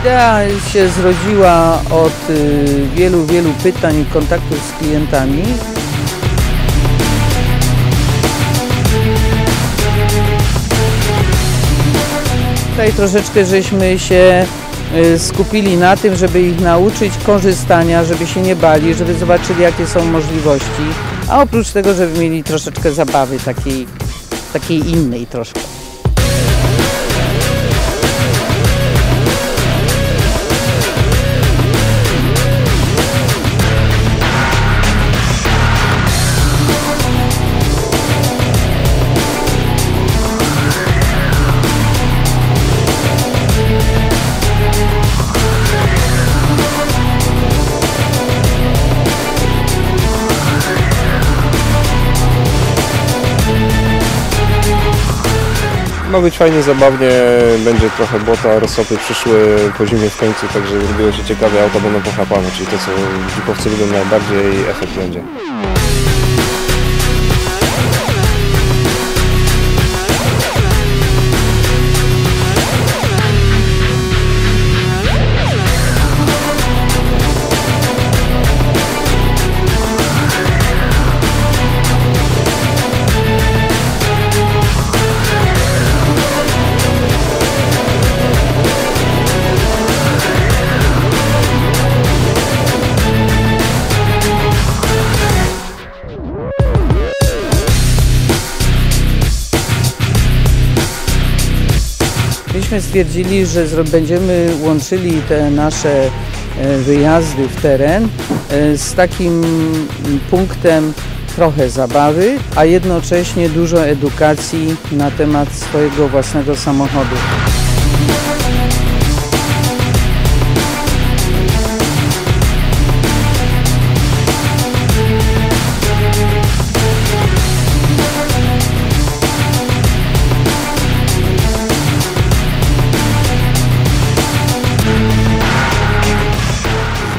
Idea się zrodziła od y, wielu, wielu pytań i kontaktów z klientami. Tutaj troszeczkę żeśmy się y, skupili na tym, żeby ich nauczyć korzystania, żeby się nie bali, żeby zobaczyli jakie są możliwości, a oprócz tego, żeby mieli troszeczkę zabawy takiej, takiej innej troszkę. Ma być fajnie, zabawnie, będzie trochę błota, rozsopy przyszły po zimie w końcu, także zrobiło się ciekawie, auta będą pochlapane, czyli to co dzikowcy lubią najbardziej, efekt będzie. Myśmy stwierdzili, że będziemy łączyli te nasze e, wyjazdy w teren e, z takim punktem trochę zabawy, a jednocześnie dużo edukacji na temat swojego własnego samochodu.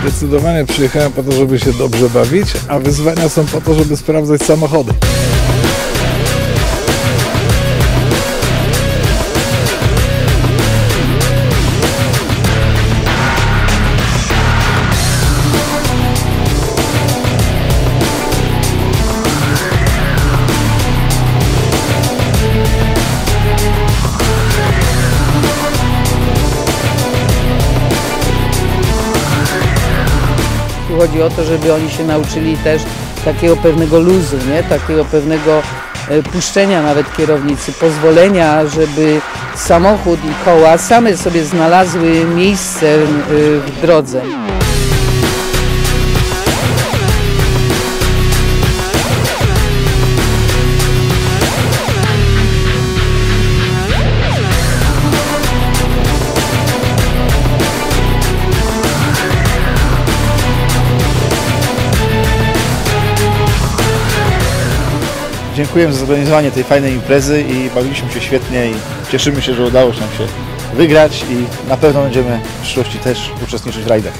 Zdecydowanie przyjechałem po to, żeby się dobrze bawić, a wyzwania są po to, żeby sprawdzać samochody. Tu chodzi o to, żeby oni się nauczyli też takiego pewnego luzu, nie? takiego pewnego e, puszczenia nawet kierownicy, pozwolenia, żeby samochód i koła same sobie znalazły miejsce e, w drodze. Dziękujemy za zorganizowanie tej fajnej imprezy i bawiliśmy się świetnie i cieszymy się, że udało się nam się wygrać i na pewno będziemy w przyszłości też uczestniczyć w rajdach.